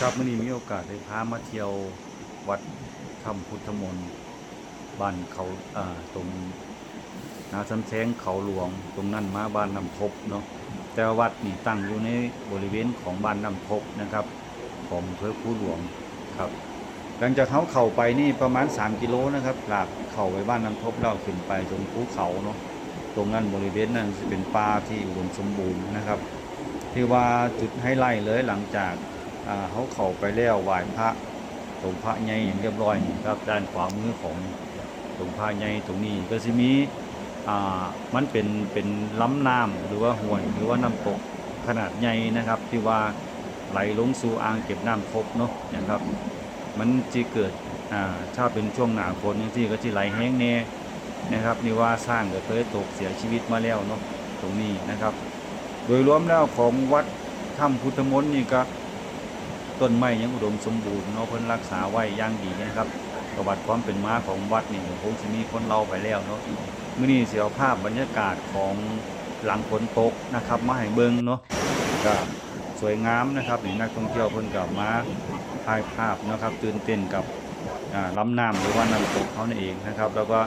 ครับมื่อนี้มีโอกาสได้พามาเที่ยววัดถ้ำพุทธมนต์บ้านเขาอ่าตรงนาสำแสงเขาหลวงตรงนั้นมาบ้านน้ำทบเนาะแต่วัดนี่ตั้งอยู่ในบริเวณของบ้านน้ำทบนะครับ ของอำเภอภูหลวงครับ หลังจากเขาเข้าไปนี่ประมาณ 3 กิโลนะครับหลากเข้าไปบ้านน้ำทบแล้วขึ้นไปตรงภูเขาเนาะตรงนั้นบริเวณนั้นจะเป็นป่าที่อุดมสมบูรณ์นะครับ ที่ว่าจุดไฮไลท์เลยหลังจาก เขาเข้าไปแล้วไหว้พระตรงพระใหญ่อย่างเรียบร้อยนี่ครับ ด้านขวามือของตรงพระใหญ่ตรงนี้ก็จะมีอ่ามันเป็นเป็นลำน้ำหรือว่าห้วยหรือว่าน้ำตกขนาดใหญ่นะครับ ที่ว่าไหลลงสู่อ่างเก็บน้ำทบเนาะนะครับ มันจะเกิดอ่าถ้าเป็นช่วงหนาฝนอย่างที่ก็จะไหลแห้งแน่นะครับนี่ว่าสร้างก็เคยตกเสียชีวิตมาแล้วเนาะตรงนี้นะครับ โดยรวมแล้วของวัดถ้ำพุทธมนต์นี่ก็ ต้นไม้ยังอุดมสมบูรณ์เนาะเพิ่นรักษาไว้อย่างดีนะครับประวัติความเป็นมาของวัดนี่คงจะมีคนเล่าไปแล้วเนาะมื้อนี้สิเอาภาพบรรยากาศของหลังฝนตกนะครับ มาให้เบิ่งเนาะก็สวยงามนะครับนี่นักท่องเที่ยวเพิ่นก็มาถ่ายภาพนะครับ ตื่นเต้นกับอ่าลำน้ำหรือว่าน้ำตกเขานั่นเองนะครับ แล้วก็